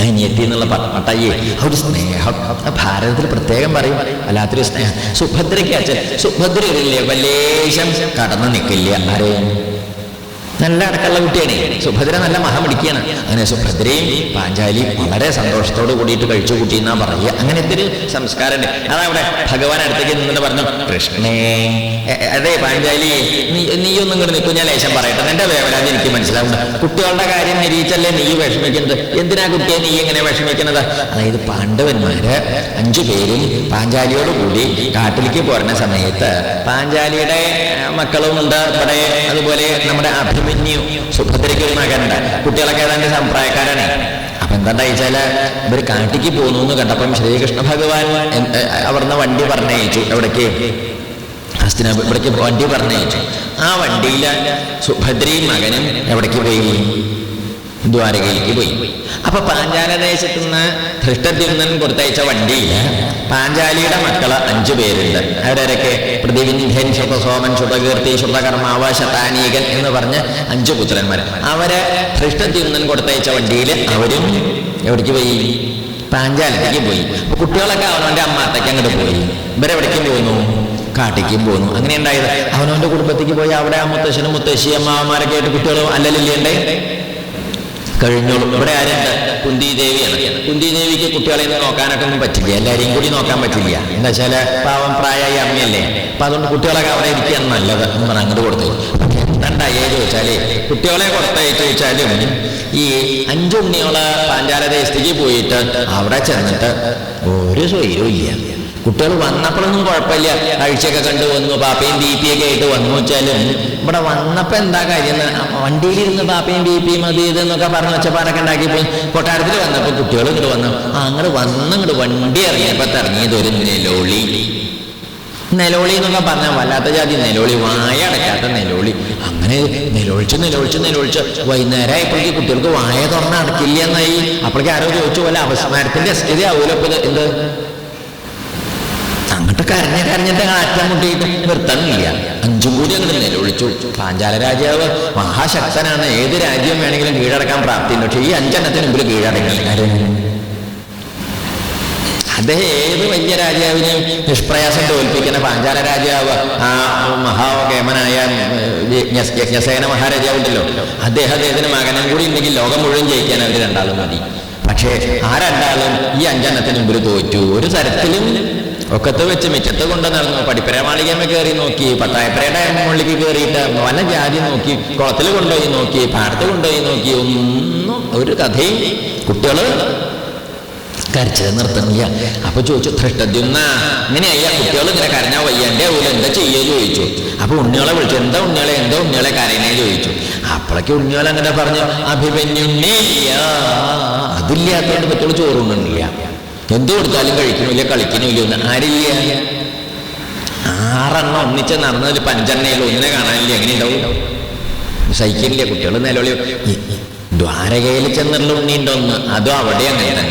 അനിയത്തി എന്നുള്ള പട്ടയ്യേ ഒരു സ്നേഹം ഭാരതത്തിൽ പ്രത്യേകം പറയും. അല്ലാത്തൊരു സ്നേഹം. സുഭദ്രയ്ക്ക് അച്ഛൻ സുഭദ്ര ഒരു കടന്നു നിൽക്കില്ല ആരെയും നല്ല അടക്കമുള്ള കുട്ടിയാണ്. സുഭദ്ര നല്ല മഹമിടിക്കുകയാണ് അങ്ങനെ സുഭദ്രയും പാഞ്ചാലിയും വളരെ സന്തോഷത്തോട് കൂടിയിട്ട് കഴിച്ചു കൂട്ടി എന്നാ പറയുക. അങ്ങനെ എന്തൊരു സംസ്കാരമുണ്ട്. അവിടെ ഭഗവാൻ അടുത്തേക്ക് നിന്നിട്ട് പറഞ്ഞു കൃഷ്ണേ അതെ പാഞ്ചാലി നീ നീയൊന്നും ഇങ്ങോട്ട് നിൽക്കും ഞാൻ ലേശം പറയട്ടെ. നിന്റെ വേവലാതി എനിക്ക് മനസ്സിലാവുന്നുണ്ട്. കുട്ടികളുടെ കാര്യം നിരീച്ചല്ലേ നീ വിഷമിക്കുന്നത്? എന്തിനാ കുട്ടിയെ നീ ഇങ്ങനെ വിഷമിക്കുന്നത്? അതായത് പാണ്ഡവന്മാര് അഞ്ചു പേരും പാഞ്ചാലിയോട് കൂടി കാട്ടിലേക്ക് പോരുന്ന സമയത്ത് പാഞ്ചാലിയുടെ മക്കളും ഉണ്ട്. ഇവിടെ അതുപോലെ നമ്മുടെ അഭിമന്യു സുഭദ്രയ്ക്ക് ഒരു മകനുണ്ട്. കുട്ടികളൊക്കെ ഏതാണ്ട് സമ്പ്രായക്കാരാണ്. അപ്പൊ എന്താ വെച്ചാൽ ഇവർ കാട്ടിക്ക് പോകുന്നു എന്ന് കണ്ടപ്പം ശ്രീകൃഷ്ണ ഭഗവാൻ അവിടുന്ന് വണ്ടി പറഞ്ഞയച്ചു. എവിടേക്ക്? ഹസ്തിന ഇവിടേക്ക് വണ്ടി പറഞ്ഞയച്ചു. ആ വണ്ടിയിൽ സുഭദ്രയും മകനും എവിടേക്ക് പോയി? ദ്വാരകയിലേക്ക് പോയി. അപ്പൊ പാഞ്ചാലദേശത്തു നിന്ന് ധൃഷ്ടദ്യുമ്നൻ കൊടുത്തയച്ച വണ്ടിയിൽ പാഞ്ചാലിയുടെ മക്കൾ അഞ്ചു പേരുണ്ട്. അവരൊക്കെ പ്രതിവിന്ധൻ ശുഭസോമൻ ശുഭകീർത്തി ശുതകർമാവ ശതാനീകൻ എന്ന് പറഞ്ഞ് അഞ്ചു പുത്രന്മാർ അവർ ധൃഷ്ടദ്യുമ്നൻ കൊടുത്തയച്ച വണ്ടിയിൽ അവരും എവിടേക്ക് പോയി? പാഞ്ചാലത്തേക്ക് പോയി. കുട്ടികളൊക്കെ അവനവന്റെ അമ്മാത്തേക്ക് അങ്ങോട്ട് പോയി. ഇവരെവിടേക്കും പോകുന്നു കാട്ടിക്കും പോകുന്നു അങ്ങനെ ഉണ്ടായത് അവനവന്റെ കുടുംബത്തേക്ക് പോയി. അവിടെ ആ മുത്തശ്ശനും മുത്തശ്ശി അമ്മാവന്മാരൊക്കെ ആയിട്ട് കുട്ടികളും അല്ലലില്ലേ കഴിഞ്ഞോളൂ. ഇവിടെ ആരുണ്ട് കുന്തി ദേവിയാണ് കുന്തി ദേവിക്ക് കുട്ടികളെ നോക്കാനൊക്കെ ഒന്നും പറ്റില്ല. എല്ലാവരെയും കൂടി നോക്കാൻ പറ്റില്ല. എന്താ വെച്ചാൽ പാവം പ്രായമായി അമ്മയല്ലേ? അപ്പൊ അതുകൊണ്ട് കുട്ടികളൊക്കെ അവിടെ ഇരിക്കുകയാണ് നല്ലത് എന്ന് പറഞ്ഞ് അങ്ങോട്ട് കൊടുത്തു എന്താണ്ടായേ ചോദിച്ചാൽ? കുട്ടികളെ കൊടുത്തയച്ചു ചോദിച്ചാലും ഈ അഞ്ചുണ്ണിയോളെ പാഞ്ചാലദേശത്തേക്ക് പോയിട്ട് അവിടെ ചെന്നിട്ട് ഒരു സ്വൈരവും ഇല്ല. കുട്ടികൾ വന്നപ്പോഴൊന്നും കുഴപ്പമില്ല. കാഴ്ചയൊക്കെ കണ്ടു വന്നു പാപ്പയും ബീപ്പിയൊക്കെ ആയിട്ട് വന്നു വെച്ചാലും ഇവിടെ വന്നപ്പോൾ എന്താ കാര്യം വണ്ടിയിലിരുന്ന് പാപ്പയും ബീപ്പിയും അത് ഇത് എന്നൊക്കെ പറഞ്ഞ് ഒച്ചപ്പാടൊക്കെ പോയി. കൊട്ടാരത്തിൽ വന്നപ്പോൾ കുട്ടികൾ ഇങ്ങോട്ട് വന്നു. ആ അങ്ങോട്ട് വന്ന് ഇങ്ങോട്ട് വണ്ടി ഇറങ്ങിയപ്പോ തിറങ്ങിയത് ഒരു നിലോളി. നിലോളി എന്നൊക്കെ പറഞ്ഞാൽ വല്ലാത്ത ജാതി. നിലോളി വായ അടയ്ക്കാത്ത നിലോളി. അങ്ങനെ നിലോളിച്ച് നിലോളിച്ച് നിലോളിച്ച് വൈകുന്നേരം ആയപ്പോഴേക്ക് കുട്ടികൾക്ക് വായ തുറന്ന് അടക്കില്ല എന്നായി. അപ്പോഴേക്ക് ആരോ ചോദിച്ചു പോലെ അവസ്മാരത്തിന്റെ സ്ഥിതി ആവൂലോ? എന്ത്? അങ്ങോട്ട് കരഞ്ഞ കരഞ്ഞിട്ട് ആറ്റം മുട്ടിയിട്ട് നിർത്തണില്ല. അഞ്ചും കൂടി അങ്ങോട്ട് നിലവിളിച്ചു പാഞ്ചാല രാജാവ് മഹാശക്തനാണ്. ഏത് രാജ്യം വേണമെങ്കിലും കീഴടക്കാൻ പ്രാപ്തിയുണ്ട്. പക്ഷേ ഈ അഞ്ചെണ്ണത്തിന് മുമ്പിൽ കീഴടങ്ങി. അദ്ദേഹം ഏത് വലിയ രാജാവിനെയും നിഷ്പ്രയാസം തോൽപ്പിക്കുന്ന പാഞ്ചാല രാജാവ്? ആ മഹാകേമനായ യജ്ഞസേന മഹാരാജാവ് ഉണ്ടല്ലോ അദ്ദേഹം അദ്ദേഹത്തിന് മകനും കൂടി ഉണ്ടെങ്കിൽ ലോകം മുഴുവൻ ജയിക്കാൻ അവർ രണ്ടാളും മതി. പക്ഷേ ആ രണ്ടാളും ഈ അഞ്ചെണ്ണത്തിന് മുമ്പിൽ തോറ്റു. ഒരു തരത്തിലും ഒക്കത്ത് വെച്ച് മിറ്റത്ത് കൊണ്ട് നടന്നു പടിപ്പരമാളികമ്മ കയറി നോക്കി. പട്ടായപ്പരയുടെ മുകളിലേക്ക് കയറിയിട്ട് വല്ല ജാതി നോക്കി. കുളത്തിൽ കൊണ്ടുപോയി നോക്കി. പാടത്ത് കൊണ്ടുപോയി നോക്കി. ഒന്നും ഒരു കഥയും കുട്ടികൾ കരച്ചത് നിർത്തണില്ല. അപ്പൊ ചോദിച്ചു ധൃഷ്ടദ്യുന്ന ഇങ്ങനെയല്ല കുട്ടികൾ ഇങ്ങനെ കരഞ്ഞാ വയ്യാന്റെ പോലെ എന്താ ചെയ്യുക? ചോദിച്ചു. അപ്പൊ ഉണ്ണികളെ വിളിച്ചു. എന്താ ഉണ്ണികളെ? എന്താ ഉണ്ണികളെ കരയണേ? ചോദിച്ചു. അപ്പോഴേക്ക് ഉണ്ണികളെ അങ്ങനെ പറഞ്ഞു അഭിമന്യുണ്ണിയ. അതില്ലാത്തതുകൊണ്ട് പറ്റുള്ളൂ ചോറുണ്ണില്ല എന്ത് കൊടുത്താലും കഴിക്കണില്ല കളിക്കണില്ല ഒന്ന്. ആരില്ല. ആറെണ്ണം ഒന്നിച്ച് നടന്നതിൽ പഞ്ചെണ്ണയിൽ ഒന്നിനെ കാണാനില്ല എങ്ങനെ ഉണ്ടാവും സഹിക്കില്ല കുട്ടികൾ നിലവിളി ദ്വാരകയിൽ ചെന്നുള്ള ഉണ്ണിയുണ്ടോ ഒന്ന് അതും അവിടെ അങ്ങനെ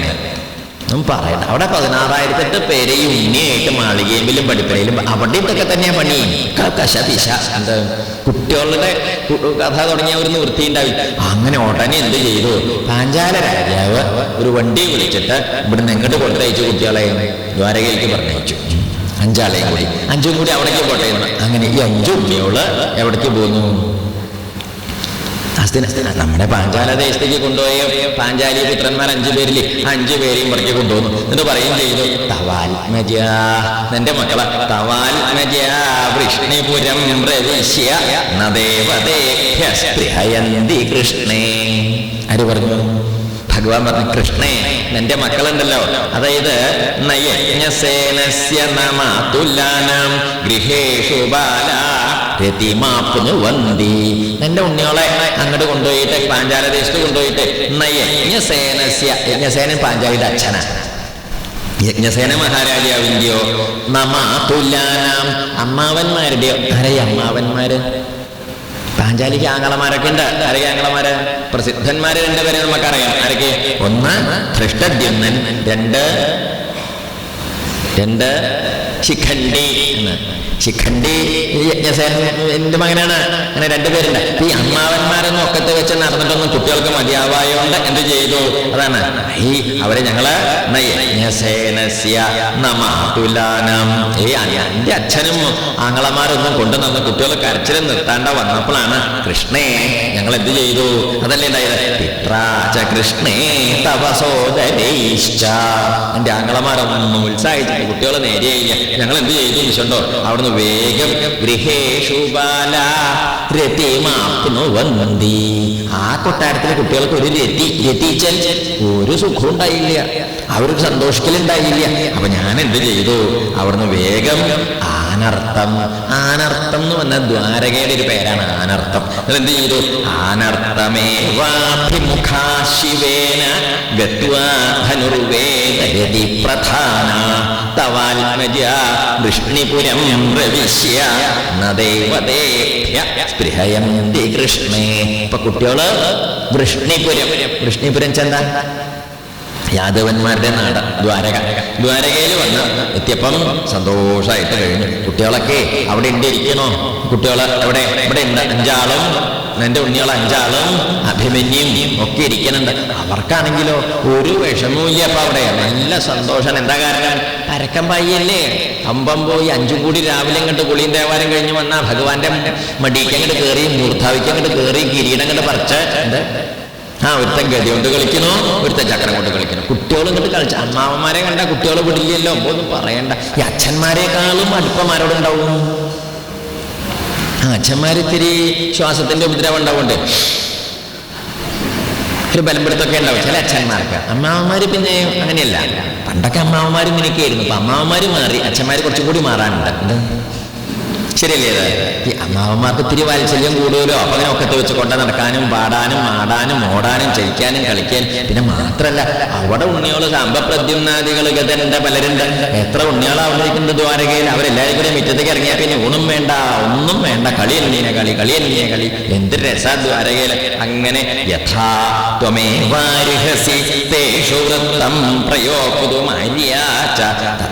ഒന്നും പറയണ്ട. അവിടെ പതിനാറായിരത്തെട്ട് പേരെ ഈ ഉണ്ണിയായിട്ട് മാളികയിലും പഠിപ്പരയിലും അവിടെ ഇതൊക്കെ തന്നെയാ പണി. കശ പിശ എന്താ കുട്ടികളുടെ കഥ തുടങ്ങിയ ഒരു നിവൃത്തി ഉണ്ടാവില്ല അങ്ങനെ ഉടനെ എന്ത് ചെയ്തു? പാഞ്ചാല രാജാവ് ഒരു വണ്ടി വിളിച്ചിട്ട് ഇവിടുന്ന് എങ്ങോട്ട് കൊടുത്തയച്ചു കുട്ടികളെ? ദ്വാരകയിലേക്ക് പറഞ്ഞയച്ചു. അഞ്ചാളെയും കൂടി. അഞ്ചും കൂടി അവിടേക്ക് പോട്ടെ അങ്ങനെ ഈ അഞ്ചു കുട്ടികൾ എവിടേക്ക് പോന്നു? ഹസ്തിന നമ്മുടെ പാഞ്ചാല ദേശത്തേക്ക് കൊണ്ടുപോയ പാഞ്ചാലി പുത്രന്മാർ അഞ്ചു പേരിൽ അഞ്ചു പേരെയും പുറകെ കൊണ്ടുപോകുന്നു. എന്നിട്ട് പറയും ചെയ്തു തവാൽമജ നിന്റെ മക്കളെ തവാൽമജ വൃഷ്ണിപുരം പ്രവിശ്യ നദേവദേഭ്യസ്പൃഹയന്തി കൃഷ്ണേ. ആര് പറഞ്ഞു? ഭഗവാൻ പറഞ്ഞു കൃഷ്ണേ നിന്റെ മക്കളുണ്ടല്ലോ. അതായത് നയജ്ഞസേനസ്യ നമാതുലാനാം ഗൃഹേഷു ബാല രതിമാപ്നുവന്തി നിന്റെ ഉണ്ണിയോളെ അങ്ങോട്ട് കൊണ്ടുപോയിട്ട് പാഞ്ചാല ദേശത്ത് കൊണ്ടുപോയിട്ട് യജ്ഞസേനസ്യ യജ്ഞസേനൻ പാഞ്ചാലിയുടെ അച്ഛനാ. യജ്ഞസേന മഹാരാജാവിന്റെയോ? നമാതുലാനാം. അമ്മാവന്മാരുടെയോ? ആരെയും അമ്മാവന്മാര്? പാഞ്ചാലിക്ക് ആങ്ങളമാരൊക്കെ ഉണ്ട്. ആരൊക്കെ ആങ്ങളമാര്? പ്രസിദ്ധന്മാര് രണ്ടുപേരെ നമുക്കറിയാം. ആരൊക്കെ? ഒന്ന് ധൃഷ്ടദ്യുമ്നൻ രണ്ട് രണ്ട് ശിഖണ്ഡി എന്ന്. ശിഖണ്ഡി യജ്ഞസേനന്റെ മകനാണ്. അങ്ങനെ രണ്ടുപേരുണ്ട് ഈ അമ്മാവന്മാരൊന്നും ഒക്കത്ത് വെച്ച് നടന്നിട്ടൊന്നും കുട്ടികൾക്ക് മതിയാവായോണ്ട് എന്ത് ചെയ്തു? അതാണ്. ഈ അവരെ ഞങ്ങൾ എന്റെ അച്ഛനും ആങ്ങളമാരൊന്നും കൊണ്ടുവന്ന കുട്ടികൾ കരച്ചിലും നിർത്താണ്ട വന്നപ്പോഴാണ് കൃഷ്ണേ ഞങ്ങൾ എന്ത് ചെയ്തു? അതല്ലേ ഉണ്ടായത്? കൃഷ്ണേ തവ സോദരൈശ്ച എന്റെ ആങ്ങളമാരൊന്നും ഉത്സാഹിച്ചിട്ട് കുട്ടികൾ നേരെയില്ല ഞങ്ങൾ എന്ത് ചെയ്തു വിശുണ്ടോ അവിടുന്ന് വേഗം ഗൃഹേഷു ബാല രതിമാപ്നുവന്തി ആ കൊട്ടാരത്തിലെ കുട്ടികൾക്ക് ഒരു രതി രതിച്ചൽ ഒരു സുഖം ഉണ്ടായില്ല. അവർക്ക് സന്തോഷിക്കലുണ്ടായില്ല അപ്പൊ ഞാൻ എന്ത് ചെയ്തു? അവിടുന്ന് വേഗം ആനർത്ഥം ആനർത്ഥം എന്ന് പറഞ്ഞ ദ്വാരകയുടെ ഒരു പേരാണ് ആനർത്ഥം. എന്ത് ചെയ്തു? ആനർത്ഥമേവാഭിമുഖാ ശിവേന ഗത്വാ ധനുർവേദരതി പ്രധാന തവാത്മജ വൃഷ്ണിപുരം പ്രവിശ്യ സ്പൃഹയന്തി കൃഷ്ണേ. ഇപ്പൊ കുട്ടികൾ വൃഷ്ണിപുരം വൃഷ്ണിപുരം ചെന്താ യാദവന്മാരുടെ നാട് ദ്വാരക. ദ്വാരകയിൽ വന്ന് എത്തിയപ്പം സന്തോഷമായിട്ട് കഴിഞ്ഞു. കുട്ടികളൊക്കെ അവിടെ ഉണ്ട് ഇരിക്കണോ? കുട്ടികൾ എവിടെ? ഇവിടെ ഉണ്ട് അഞ്ചാളും എന്റെ ഉണ്ണികൾ അഞ്ചാളും അഭിമന്യും ഒക്കെ ഇരിക്കുന്നുണ്ട്. അവർക്കാണെങ്കിലോ ഒരു വിഷമവും ഇല്ല അപ്പൊ അവിടെ. നല്ല സന്തോഷം. എന്താ കാരണം? പരക്കം പയ്യല്ലേ അമ്പം പോയി അഞ്ചും കൂടി രാവിലെ കണ്ട് കുളിയും ദേവാലയം കഴിഞ്ഞ് വന്ന ഭഗവാന്റെ മടിക്കങ്ങോട്ട് കയറി മൂർധാവിക്കങ്ങോട്ട് കയറി കിരീടം അങ്ങോട്ട് പറിച്ച് ആ ഒരുത്തൻ ഗതി കൊണ്ട് കളിക്കണോ ഒരുത്തൻ ചക്രം കൊണ്ട് കളിക്കുന്നു. കുട്ടികളും ഇങ്ങോട്ട് കളിച്ച. അമ്മാവന്മാരെ കണ്ട കുട്ടികൾ വിടില്ലല്ലോ. ഒന്നും പറയണ്ട. ഈ അച്ഛന്മാരെക്കാളും അടുപ്പമാരോടുണ്ടാവും ആ അച്ഛന്മാരിത്തിരി ശ്വാസത്തിന്റെ ഉപദ്രവം ഉണ്ടാവുന്നുണ്ട് ഒരു ബലപ്പെടുത്തൊക്കെ ഉണ്ടാവും. ചില അച്ഛന്മാർക്ക്. അമ്മാവന്മാര് പിന്നെ അങ്ങനെയല്ല. പണ്ടൊക്കെ അമ്മാവന്മാരും ഇങ്ങനെയൊക്കെയായിരുന്നു. അപ്പൊ അമ്മാവന്മാര് മാറി അച്ഛന്മാര് കുറച്ചും കൂടി മാറാനുണ്ട്. ശരിയല്ലേ ഈ അമ്മാവന്മാർക്ക് ഇത്തിരി വാത്സല്യം കൂടുതലോ? അപ്പൊ അങ്ങനെ ഒക്കത്ത് വെച്ച് കൊണ്ട നടക്കാനും പാടാനും ആടാനും ഓടാനും ചലിക്കാനും കളിക്കാനും പിന്നെ മാത്രല്ല അവിടെ ഉണ്ണിയോൾ സാമ്പപ്രദ്യുമ്നാദികൾ ഗതരുണ്ട് പലരുണ്ട്. എത്ര ഉണ്ണിയോളാ അവതരിക്കുന്നത് ദ്വാരകയിൽ? അവരെല്ലാവരും കൂടെ മുറ്റത്തേക്ക് ഇറങ്ങിയാൽ പിന്നെ ഊണും വേണ്ട ഒന്നും വേണ്ട. കളി കളി കളി കളി. എന്ത് രസാ ദ്വാരകയിൽ അങ്ങനെ യഥാ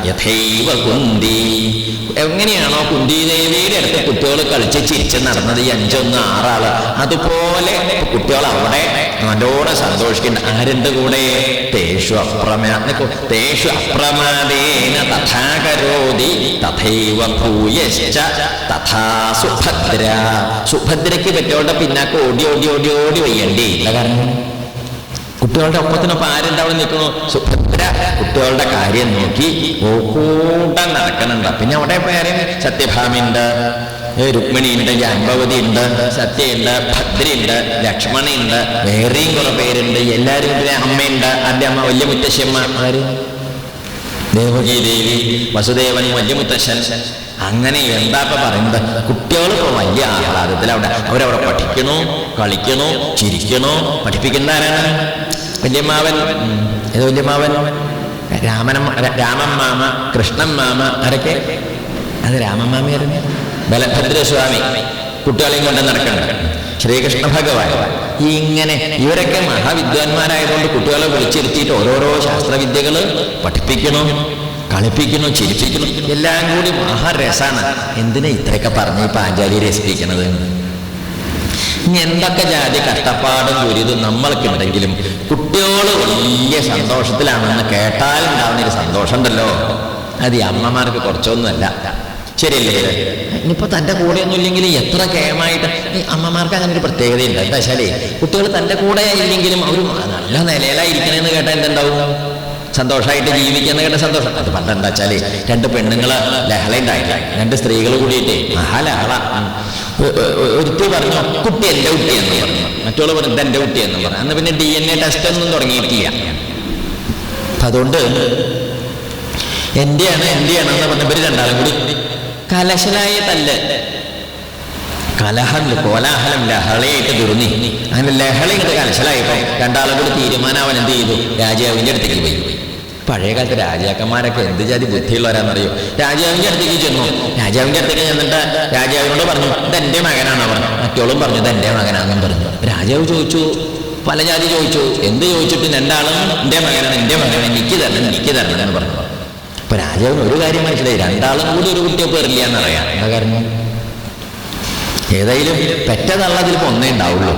യഥൈവ കുന്തി. എങ്ങനെയാണോ കുന്തിദേവിയുടെ അടുത്ത് കുട്ടികൾ കളിച്ച് ചിരിച്ച് നടന്നത് ഈ അഞ്ചൊന്ന് ആറാൾ. അതുപോലെ കുട്ടികൾ അവിടെ നല്ലോണം സന്തോഷിക്കുന്നുണ്ട്. ആരുടെ കൂടെ തേഷു അപ്രമാ. തേഷു അപ്രമാദേന തഥാ കരോതി തഥൈവ ഭൂയശ്ച തഥാ സുഭദ്ര. സുഭദ്രയ്ക്ക് പറ്റോടെ പിന്നാക്ക് ഓടി ഓടി ഓടി ഓടി വയ്യണ്ടേ? ഇല്ല കാരണം? കുട്ടികളുടെ ഒപ്പത്തിനൊപ്പം ആരുണ്ട് അവിടെ നിൽക്കണു സുഭദ്ര കുട്ടികളുടെ കാര്യം നോക്കി കൂട്ടം നടക്കണുണ്ട് പിന്നെ അവിടെ പേരും സത്യഭാമിയുണ്ട് രുക്മിണിയുണ്ട് ജാൻഭവതി ഉണ്ട് സത്യയുണ്ട് ഭദ്രയുണ്ട് ലക്ഷ്മണയുണ്ട് വേറെയും കുറെ പേരുണ്ട്. എല്ലാവരും പിന്നെ അമ്മയുണ്ട്. അതിന്റെ അമ്മ വലിയ മുത്തശ്ശിയമ്മ ആര്? ദേവകി ദേവി വസുദേവൻ വലിയ മുത്തശ്ശൻ അങ്ങനെ എന്താ ഇപ്പൊ പറയുന്നത് കുട്ടികൾ വലിയ ആഹ്ലാദത്തിൽ അവിടെ. അവരവിടെ പഠിക്കണോ കളിക്കണോ ചിരിക്കണോ പഠിപ്പിക്കുന്ന ആരാണ്? വല്യമാവൻ ഉം, ഏത് വല്യമാവൻ രാമൻ രാമൻ മാമ കൃഷ്ണൻ മാമ ആരൊക്കെ? അത് രാമൻ മാമയായിരുന്നു. ബലഭദ്രസ്വാമി. കുട്ടികളെയും കൊണ്ട് നടക്കണ്ട ശ്രീകൃഷ്ണ ഭഗവാൻ. ഇങ്ങനെ ഇവരൊക്കെ മഹാവിദ്വാൻമാരായതുകൊണ്ട് കുട്ടികളെ വിളിച്ചിരുത്തിയിട്ട് ഓരോരോ ശാസ്ത്രവിദ്യകൾ പഠിപ്പിക്കണോ. കളിപ്പിക്കണോ ചിരിപ്പിക്കണോ എല്ലാം കൂടി മഹാരസാണ്. എന്തിനാ ഇത്രയൊക്കെ പറഞ്ഞ് ഈ പാഞ്ചാലി രസിപ്പിക്കണത്? ഇനി എന്തൊക്കെ ജാതി കഷ്ടപ്പാടും ദുരിതും നമ്മൾക്കുണ്ടെങ്കിലും കുട്ടികൾ വലിയ സന്തോഷത്തിലാണെന്ന് കേട്ടാൽ ഉണ്ടാവുന്ന ഒരു സന്തോഷം ഉണ്ടല്ലോ. അത് ഈ അമ്മമാർക്ക് കുറച്ചൊന്നുമല്ല. ശരിയല്ലേ? ഇനിയിപ്പോൾ ഇനിയിപ്പോ തന്റെ കൂടെയൊന്നും ഇല്ലെങ്കിൽ എത്ര കേമായിട്ട് ഈ അമ്മമാർക്ക് അങ്ങനെ ഒരു പ്രത്യേകതയുണ്ട്. എന്താ വെച്ചാലേ കുട്ടികൾ തന്റെ കൂടെ ഇല്ലെങ്കിലും അവർ നല്ല നിലയിലായിരിക്കണമെന്ന് കേട്ടാൽ എന്തുണ്ടാവും? സന്തോഷമായിട്ട് ജീവിക്കുന്ന കേട്ട സന്തോഷം. അത് പണ്ട് എന്താ വെച്ചാൽ രണ്ട് പെണ്ണുങ്ങൾ ലഹള ഉണ്ടായില്ല രണ്ട് സ്ത്രീകൾ കൂടിയിട്ട് മഹാലഹള. ലഹള ഒരുത്തി പറഞ്ഞു കുട്ടി എന്റെ കുട്ടിയെന്ന് പറഞ്ഞു. മറ്റുള്ള പറഞ്ഞു എന്റെ കുട്ടിയെന്ന് പറഞ്ഞു. അന്ന് പിന്നെ ഡി എൻ എ ടെസ്റ്റ് ഒന്നും തുടങ്ങിയിട്ടില്ല. അപ്പൊ അതുകൊണ്ട് എന്റെയാണ് എന്റെയാണ് എന്ന് പറഞ്ഞ ഇവർ രണ്ടാളും കൂടി കലശനായ തല്ല് കലഹം കോലാഹലം ലഹളയായിട്ട് ദുർന്നി. അങ്ങനെ ലഹളയിട്ട് കലശലായപ്പോ രണ്ടാളും കൂടി തീരുമാനം അവൻ എന്ത് ചെയ്തു? രാജാവിന്റെ അടുത്തേക്ക് പോയി. പഴയ കാലത്ത് രാജാക്കന്മാരൊക്കെ എന്ത് ജാതി ബുദ്ധിയുള്ളവരാണെന്നറിയോ രാജാവിന്റെ അടുത്തേക്ക് ചെന്നു. രാജാവിന്റെ അടുത്തേക്ക് ചെന്നിട്ട് രാജാവിനോട് പറഞ്ഞു ഇതെന്റെ എന്റെ മകനാണ് പറഞ്ഞു. മറ്റോളും പറഞ്ഞു ഇത് എന്റെ മകനാണെന്നും പറഞ്ഞു. രാജാവ് ചോദിച്ചു പല ജാതി ചോദിച്ചു? എന്ത് ചോദിച്ചിട്ട് രണ്ടാളും എന്റെ മകനാണ് എന്റെ മകനാണ് എനിക്ക് തരണം എനിക്ക് തരണം എന്ന് പറഞ്ഞു. അപ്പൊ രാജാവിന് ഒരു കാര്യം മനസ്സിലായി രണ്ടാളും കൂടി ഒരു കുട്ടിയെ പേറില്ല എന്നറിയാം എന്താ കാരണം? ഏതായാലും പെറ്റതള്ള അതിലിപ്പോ ഒന്നേ ഉണ്ടാവുള്ളൂ.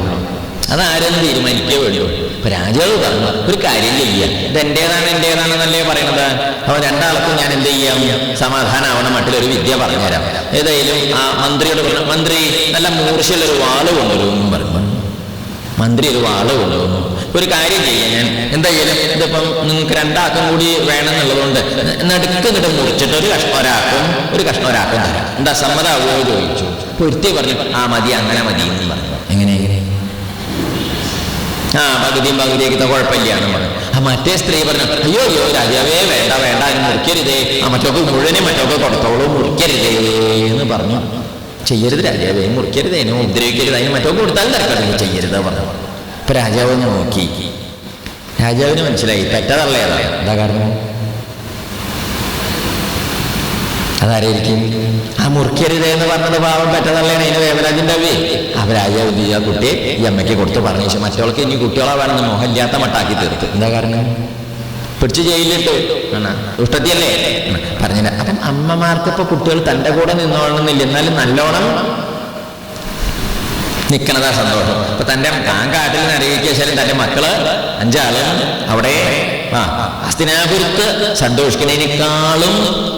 അതാരെന്ന് തീരുമാനിക്കേ വേണ്ടൂ? അപ്പൊ രാജാവ് പറഞ്ഞു ഒരു കാര്യം ചെയ്യാം. ഇത് എന്റേതാണ് എന്റേതാണെന്നല്ലേ പറയണത്? അപ്പൊ രണ്ടാൾക്കും ഞാൻ എന്ത് ചെയ്യാം? സമാധാനാവണം മട്ടിലൊരു വിദ്യ പറഞ്ഞുതരാം. ഏതായാലും ആ മന്ത്രിയോട് പറഞ്ഞു മന്ത്രി നല്ല മൂർച്ചയുള്ളൊരു വാൾ കൊണ്ടുവരുമെന്നും പറഞ്ഞു. മന്ത്രി ഒരു വാൾ കൊണ്ടുവന്നു. ഒരു കാര്യം ചെയ്യാം ഞാൻ. എന്തായാലും ഇതിപ്പം നിങ്ങൾക്ക് രണ്ടാക്കും കൂടി വേണമെന്നുള്ളതുകൊണ്ട് നടുക്ക് ഇങ്ങോട്ട് മുറിച്ചിട്ട് ഒരു കഷ്ണം ഒരാക്കും ഒരു കഷ്ണം ഒരാക്കും തരാം. എന്താ സമ്മതാവുമോ ചോദിച്ചു. പൊരുത്തി പറഞ്ഞു ആ മതി അങ്ങനെ മതി എന്ന് പറഞ്ഞു. ആ പകുതിയും പകുതിയൊക്കെ കുഴപ്പമില്ല എന്ന് പറഞ്ഞു. ആ മറ്റേ സ്ത്രീ പറഞ്ഞു അയ്യോ അയ്യോ രാജാവേ വേണ്ട വേണ്ട അതിന് മുറിക്കരുതേ. ആ മറ്റൊക്കെ മുഴുവനും മറ്റൊക്കെ കൊടുത്തോളൂ മുറിക്കരുതേ എന്ന് പറഞ്ഞു. ചെയ്യരുത് രാജാവേ മുറിക്കരുത് എന്നെ ഉപദ്രവിക്കരുത് അതിന് മറ്റൊക്കെ കൊടുത്താൽ തിരക്കരുത് ചെയ്യരുത് പറഞ്ഞു. ഇപ്പൊ രാജാവ് നോക്കി. രാജാവിന് മനസ്സിലായി തെറ്റതള്ളേതാണ് എന്താ കാരണം? അതാരായിരിക്കും? ആ മുറിക്കരുത് എന്ന് പറഞ്ഞത് പാവം പറ്റതല്ലേ അതിന് വേവരാജിന്റെ അവേ ആ രാജാവ് എന്ത് ചെയ്യുക? ആ കുട്ടിയെ ഈ അമ്മയ്ക്ക് കൊടുത്ത് പറഞ്ഞു മറ്റവൾക്ക് ഇനി കുട്ടികളെ വേണമെന്ന് മോഹമില്ലാത്ത മട്ടാക്കി തീർത്ത്. എന്താ കാരണം? പിടിച്ച് ജയിലിട്ട് ദുഷ്ടത്തിയല്ലേ? പറഞ്ഞില്ല അപ്പം അമ്മമാർക്കിപ്പോൾ കുട്ടികൾ തന്റെ കൂടെ നിന്നോളണമെന്നില്ല. എന്നാലും നല്ലോണം നിക്കണതാ സന്തോഷം. അപ്പൊ തന്റെ താൻ കാട്ടിൽ നിന്ന് അറിയിക്കുക ശരി തന്റെ മക്കൾ അഞ്ചാൾ അവിടെ. ആ അസ്തിനാപുരത്ത് സന്തോഷിക്കുന്നതിനേക്കാളും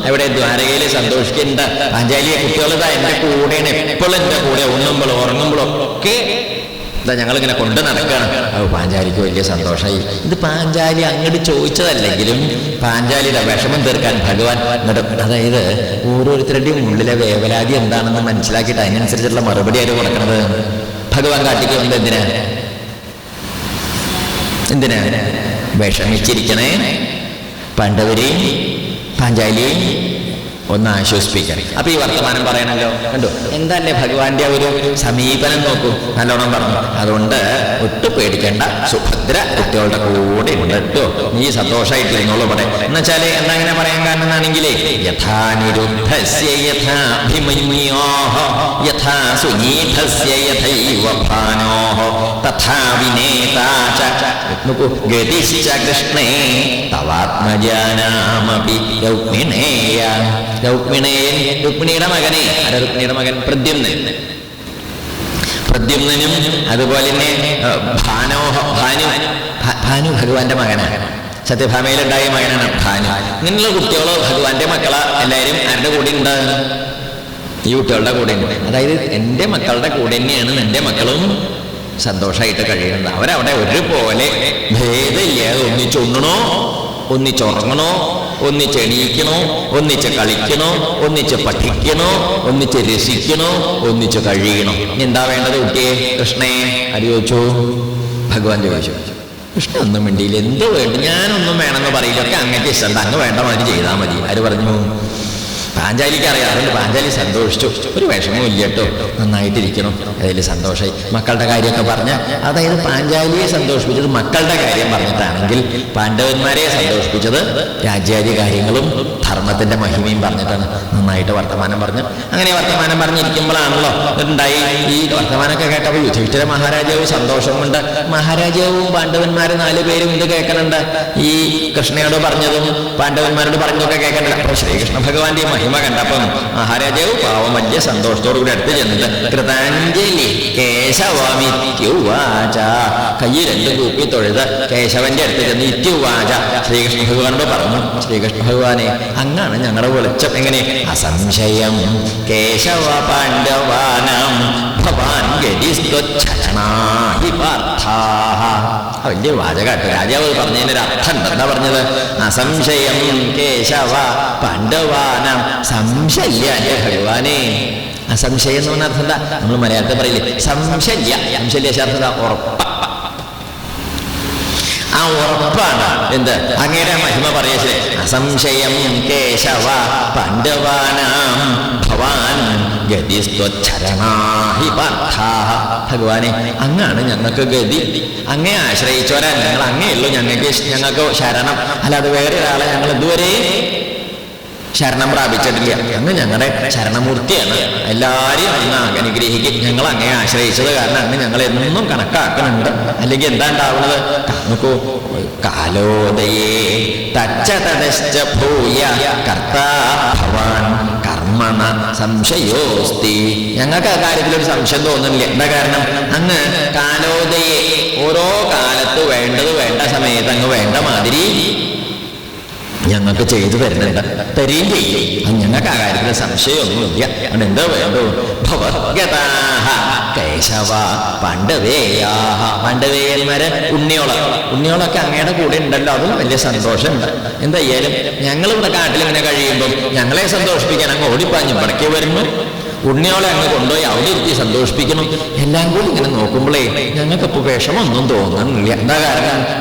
അവിടെ ദ്വാരകയിൽ സന്തോഷിക്കേണ്ട പാഞ്ചാലിയെ കുട്ടികൾ എന്റെ കൂടെയാണ് എപ്പോഴും എന്റെ കൂടെ ഉണ്ണുമ്പോഴും ഉറങ്ങുമ്പോഴും ഒക്കെ ഇതാ ഞങ്ങളിങ്ങനെ കൊണ്ട് നടക്കുകയാണ് അത് പാഞ്ചാലിക്ക് വലിയ സന്തോഷമായി. ഇത് പാഞ്ചാലി അങ്ങോട്ട് ചോദിച്ചതല്ലെങ്കിലും പാഞ്ചാലിയുടെ വിഷമം തീർക്കാൻ ഭഗവാൻ അതായത് ഓരോരുത്തരുടെയും ഉള്ളിലെ വേവലാതി എന്താണെന്ന് മനസ്സിലാക്കിയിട്ട് അതിനനുസരിച്ചുള്ള മറുപടി ആയിട്ട് കൊടുക്കണത്? ഭഗവാൻ കാട്ടിക്ക് വന്നത് എന്തിനാ? എന്തിനാ? വിഷമിച്ചിരിക്കണേ. പാണ്ഡവരെയും പാഞ്ചാലിയെയും ഒന്ന് ആശ്വസിപ്പിക്കണം അപ്പൊ ഈ വർത്തമാനം പറയണല്ലോ. കണ്ടോ? എന്തല്ലേ ഭഗവാന്റെ ഒരു സമീപനം നോക്കൂ. നല്ലോണം പറഞ്ഞു. അതുകൊണ്ട് ഒട്ടും പേടിക്കേണ്ട. സുഭദ്ര കുട്ടികളുടെ കൂടെ ഉണ്ട് കേട്ടോ. നീ സന്തോഷമായിട്ടിരുന്നോളൂ ഇവിടെ എന്നുവെച്ചാൽ എന്താ ഇങ്ങനെ പറയാൻ കാരണം എന്നാണെങ്കിലേ യഥാ യഥാ ച ഗതിശ്ച കൃഷ്ണേ തവാത്മജാനാമപി രൗക്മിണേയ രൗക്മിണേയൻ രുക്മിണിയുടെ മകനെ. അര രുക്മിണിയുടെ മകൻ? പ്രദ്യുമ്നൻ. പ്രദ്യുമ്നനും അതുപോലെ തന്നെ ഭാനു ഭഗവാന്റെ മകനാണ്. സത്യഭാമയിലുണ്ടായ മകനാണ് ഭാനു. ഇങ്ങനെയുള്ള കുട്ടികളോ ഭഗവാന്റെ മക്കളെ എല്ലാവരും ആരുടെ കൂടെ ഉണ്ട്? ഈ കുട്ടികളുടെ കൂടെ ഉണ്ട്. അതായത് എന്റെ മക്കളുടെ കൂടെ തന്നെയാണ് എന്റെ മക്കളും സന്തോഷമായിട്ട് കഴിയുന്നത്. അവരവിടെ ഒരുപോലെ ഭേദമില്ലാതെ ഒന്നിച്ചുണ്ണണോ ഒന്നിച്ചുറങ്ങണോ ഒന്നിച്ച് എണീക്കണോ ഒന്നിച്ച് കളിക്കണോ ഒന്നിച്ച് പഠിക്കണോ ഒന്നിച്ച് രസിക്കണോ ഒന്നിച്ച് കഴിയണോ? എന്താ വേണ്ടത് കുട്ടിയെ? കൃഷ്ണേ ആര് ചോദിച്ചു ഭഗവാൻ ചോദിച്ചു. കൃഷ്ണ ഒന്നും മിണ്ടിയില്ല. എന്ത് വേണ്ട ഞാനൊന്നും വേണമെന്ന് പറയില്ല. ഒക്കെ അങ്ങനത്തെ ഇഷ്ടം. അങ്ങ് വേണ്ട മാതിരി ചെയ്താൽ മതി. ആര് പറഞ്ഞു? പാഞ്ചാലിക്ക് അറിയാം. അതുകൊണ്ട് പാഞ്ചാലി സന്തോഷിച്ചു. ഒരു വിഷമവും ഇല്ല കേട്ടോ. നന്നായിട്ടിരിക്കണം. അതിൽ സന്തോഷമായി മക്കളുടെ കാര്യമൊക്കെ പറഞ്ഞ അതായത് പാഞ്ചാലിയെ സന്തോഷിപ്പിച്ചത് മക്കളുടെ കാര്യം പറഞ്ഞിട്ടാണെങ്കിൽ പാണ്ഡവന്മാരെ സന്തോഷിപ്പിച്ചത് രാജ്യാദി കാര്യങ്ങളും ധർമ്മത്തിന്റെ മഹിമയും പറഞ്ഞിട്ടാണ്. നന്നായിട്ട് വർത്തമാനം പറഞ്ഞു. അങ്ങനെ വർത്തമാനം പറഞ്ഞിരിക്കുമ്പോഴാണല്ലോ ഉണ്ടായി ഈ വർത്തമാനമൊക്കെ കേട്ടപ്പോൾ യുധിഷ്ഠിര മഹാരാജാവ് സന്തോഷം കൊണ്ട് മഹാരാജാവും പാണ്ഡവന്മാരും നാല് പേരും ഇത് കേൾക്കണുണ്ട്. ഈ കൃഷ്ണയോട് പറഞ്ഞതും പാണ്ഡവന്മാരോട് പറഞ്ഞതൊക്കെ കേൾക്കണ്ട അപ്പൊ ശ്രീകൃഷ്ണ ഭഗവാന്റെ ഈ മഹിമ കണ്ടപ്പം മഹാരാജാവ് പാവമജ്ജ സന്തോഷത്തോടുകൂടി സന്തോഷത്തോടു കൂടി അടുത്ത് ചെന്നിട്ട് കൃതാഞ്ജലി കേശവാമിത്യുവാച കയ്യിൽ രണ്ടും കൂപ്പി തൊഴുത് കേശവന്റെ അടുത്ത് ചെന്ന് ഇത്യുവാച ശ്രീകൃഷ്ണ ഭഗവാനോട് പറഞ്ഞു ശ്രീകൃഷ്ണ ഭഗവാനെ അങ്ങാണ് ഞങ്ങളുടെ വെളിച്ചം. എങ്ങനെ? അസംശയം കേശവ പാണ്ഡവാനം ഭവാൻ വലിയ വാചകാട്ട്. രാജാവ് പറഞ്ഞതിന് ഒരു അർത്ഥം എന്താ പറഞ്ഞത്. അസംശയം കേശവ പാണ്ഡവാനം സംശയ എന്റെ ഭഗവാനെ? അസംശയം എന്ന് പറഞ്ഞ അർത്ഥം എന്താ? നമ്മൾ മലയാളത്തിൽ പറയില്ലേ? സംശയ സംശയ അർത്ഥം എന്താ? ഉറപ്പ. ആ ഉറപ്പാണ്. എന്ത്? അങ്ങയുടെ മഹിമ പറയേ അസംശയം കേശവ പാണ്ഡവാനാം ഭവാൻ ഭഗവാനെ അങ്ങാണ് ഞങ്ങൾക്ക് ഗതി. അങ്ങേ ആശ്രയിച്ചവരാ ഞങ്ങൾ. അങ്ങേയുള്ളൂ ഞങ്ങൾക്ക് ഞങ്ങൾക്ക് ശരണം. അല്ലാതെ വേറെ ഒരാളെ ഞങ്ങൾ ഇതുവരെ ശരണം പ്രാപിച്ചിട്ടില്ല. അങ്ങ് ഞങ്ങളുടെ ശരണമൂർത്തിയാണ്. എല്ലാവരെയും അങ്ങ് അനുഗ്രഹിക്കും. ഞങ്ങൾ അങ്ങേ ആശ്രയിച്ചത് കാരണം അങ്ങ് ഞങ്ങൾ എന്നും കണക്കാക്കുന്നുണ്ട്. അല്ലെങ്കിൽ എന്താ ഉണ്ടാവുന്നത്? നോക്കൂ കാലോദയേ തച്ചതശ്ച ഭൂയ കർത്താ ഭവാൻ കർമ്മണ സംശയോസ്തി. ഞങ്ങൾക്ക് ആ കാര്യത്തിൽ ഒരു സംശയം തോന്നുന്നില്ല. എന്താ കാരണം? അങ്ങ് കാലോദയെ ഓരോ കാലത്ത് വേണ്ടത് വേണ്ട സമയത്ത് അങ്ങ് വേണ്ട മാതിരി ഞങ്ങൾക്ക് ചെയ്തു തരുന്നുണ്ട് തരികയും ചെയ്യും. ഞങ്ങൾക്ക് ആ കാര്യത്തിൽ സംശയമൊന്നുമില്ല. അതുകൊണ്ട് എന്താ വേണ്ടു? കേശവ പണ്ഡവേയാഹ. പണ്ടവേയന്മാരെ ഉണ്ണിയോള. ഉണ്ണിയോളൊക്കെ അങ്ങയുടെ കൂടെ ഉണ്ടല്ലോ. അതും വലിയ സന്തോഷമുണ്ട്. എന്തായാലും ഞങ്ങൾ ഇവിടെ കാട്ടിൽ ഇങ്ങനെ കഴിയുമ്പം ഞങ്ങളെ സന്തോഷിപ്പിക്കാൻ അങ്ങ് ഓടിപ്പാഞ്ഞു ഇവിടേക്ക് വരുന്നു. ഉണ്ണിയോളെ അങ്ങ് കൊണ്ടുപോയി അവിടെ ഇരുത്തി സന്തോഷിപ്പിക്കണം. എല്ലാം കൂടി ഇങ്ങനെ നോക്കുമ്പോഴേ ഞങ്ങൾക്കിപ്പോൾ വിഷമമൊന്നും തോന്നുന്നില്ല. എന്താ കാരണം?